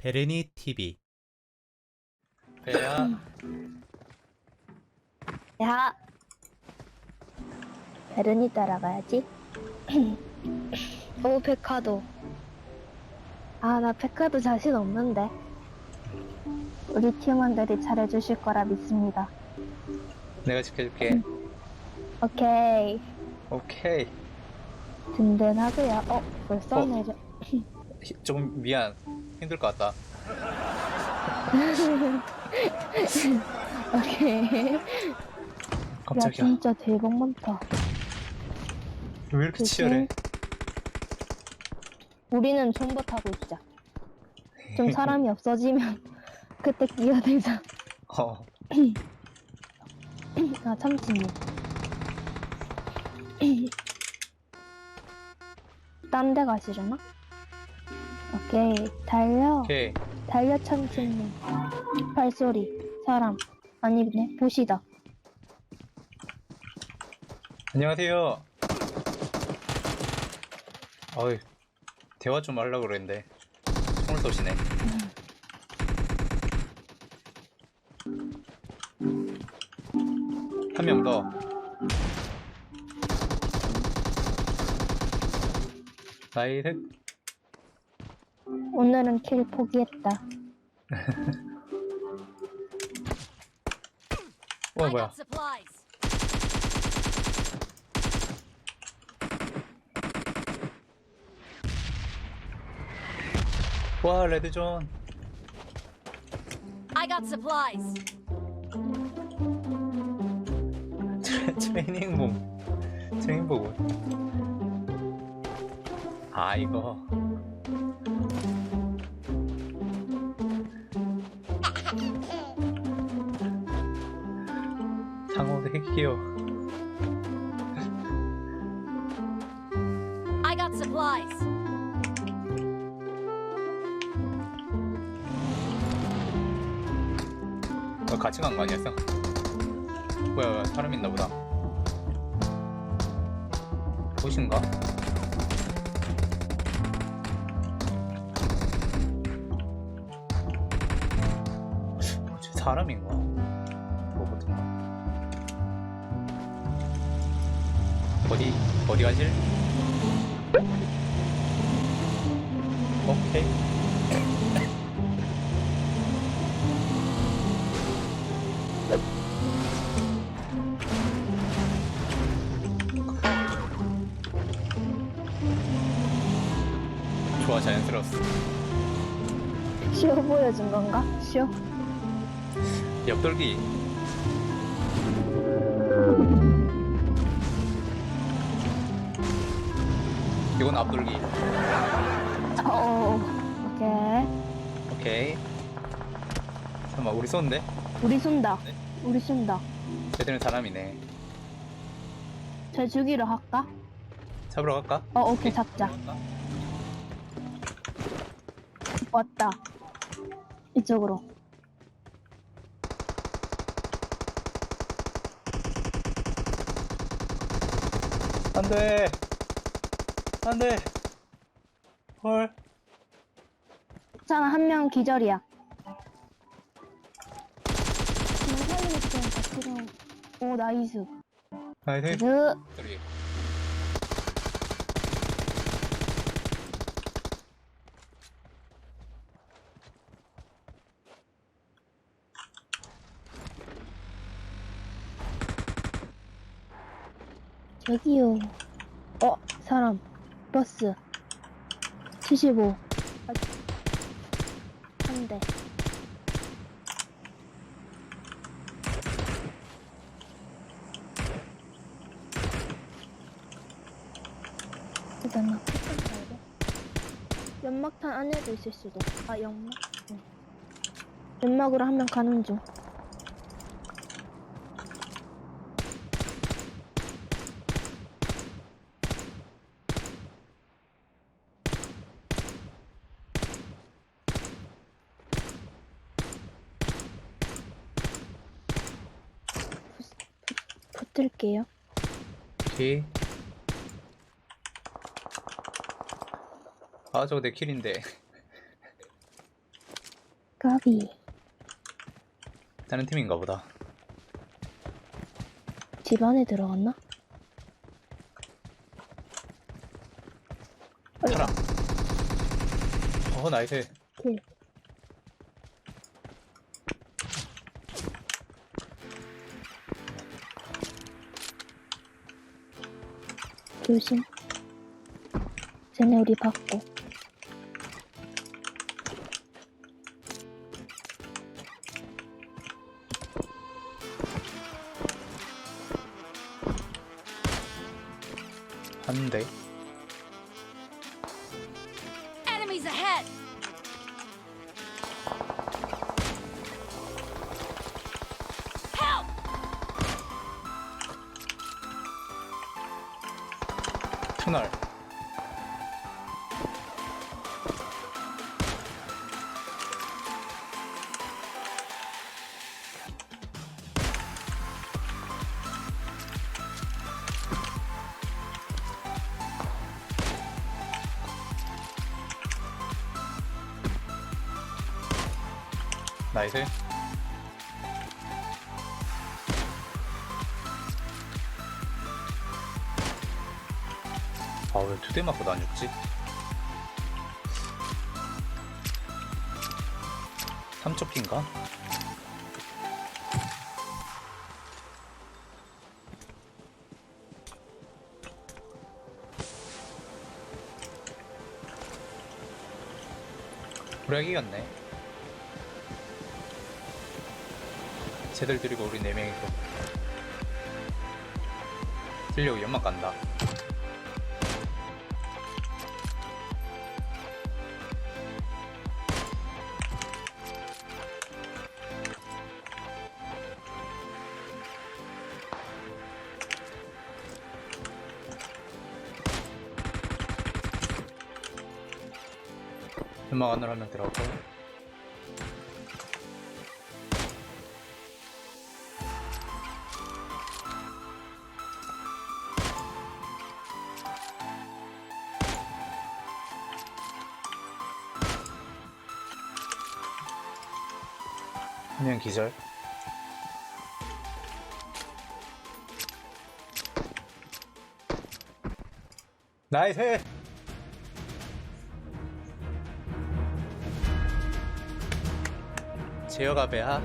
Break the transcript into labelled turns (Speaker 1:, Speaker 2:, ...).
Speaker 1: 베르니 TV 배야
Speaker 2: 야, 베르니 따라가야지. 오, 페카도. 아, 나 페카도 자신 없는데. 우리 팀원들이 잘해주실 거라 믿습니다.
Speaker 1: 내가 지켜줄게
Speaker 2: 오케이.
Speaker 1: 오케이
Speaker 2: 든든하고요. 어, 벌써
Speaker 1: 어.
Speaker 2: 내려.
Speaker 1: 히- 조금 미안 힘들 것 같다
Speaker 2: 오케이. 야,
Speaker 1: 깜짝이야
Speaker 2: 진짜 대박 많다.
Speaker 1: 왜 이렇게? 치열해
Speaker 2: 우리는 존버 타고 있자. 좀 사람이 없어지면 그때 끼어들자.
Speaker 1: 어
Speaker 2: 아, 참치님. 딴 데 가시려나? 오케이. 달려.
Speaker 1: 오케이
Speaker 2: 달려, 참치님. 발소리. 사람. 아니네. 보시다.
Speaker 1: 안녕하세요 어이 대화 좀 하려고 그랬는데 총을 쏘시네 한 명 더 나이스
Speaker 2: 오늘은 킬 포기했다.
Speaker 1: 어
Speaker 3: I
Speaker 1: 뭐야
Speaker 3: got supplies.
Speaker 1: 와 레드존
Speaker 3: I got supplies.
Speaker 1: 트레- 트레이닝복 트레이닝복 아 이거 핵이요
Speaker 3: I got supplies.
Speaker 1: 너 같이 간 거 아니었어? 뭐야 사람 있나 보다 보신가? 뭐지 사람인가? 어디 어디 가실? 오케이 좋아 자연스러웠어
Speaker 2: 쇼 보여준 건가? 쇼?
Speaker 1: 옆돌기 이건 앞돌기
Speaker 2: 어, 오케이.
Speaker 1: 오케이 잠깐만 우리 쏘는데?
Speaker 2: 우리 쏜다.
Speaker 1: 네.
Speaker 2: 우리 쏜다.
Speaker 1: 쟤들은 사람이네
Speaker 2: 쟤 죽이러 할까?
Speaker 1: 잡으러 갈까?
Speaker 2: 어, 오케이, 잡자. 왔다. 이쪽으로.
Speaker 1: 안 돼 안돼 헐
Speaker 2: 괜찮아, 한 명 기절이야. 오, 나이스.
Speaker 1: 나이스
Speaker 2: 그,
Speaker 1: 저기
Speaker 2: 저기요. 어, 사람. 버스. 75. 아, 한 대. 일단 나 폭탄 가야 돼. 연막탄 안에도 있을 수도. 아, 연막? 응. 연막으로 한 명 가는 중. 붙을게요.
Speaker 1: 오케이 아 저거 내 킬인데
Speaker 2: 까비.
Speaker 1: 다른 팀인가 보다.
Speaker 2: 집 안에 들어갔나?
Speaker 1: 타라. 어, 나이스.
Speaker 2: 킬. 조심. 쟤네 우리 받고.
Speaker 1: 한 대. 터널. 나이스. 아, 왜 두 대 맞고도 안 죽지? 3초 핀가? 불약이겼네. 쟤들 들이고 우리 4명이서. 들려고 연막 간다. 연막 안으로 한 명 들어갔고. 한 명 기절. 나이스! 제어가 배하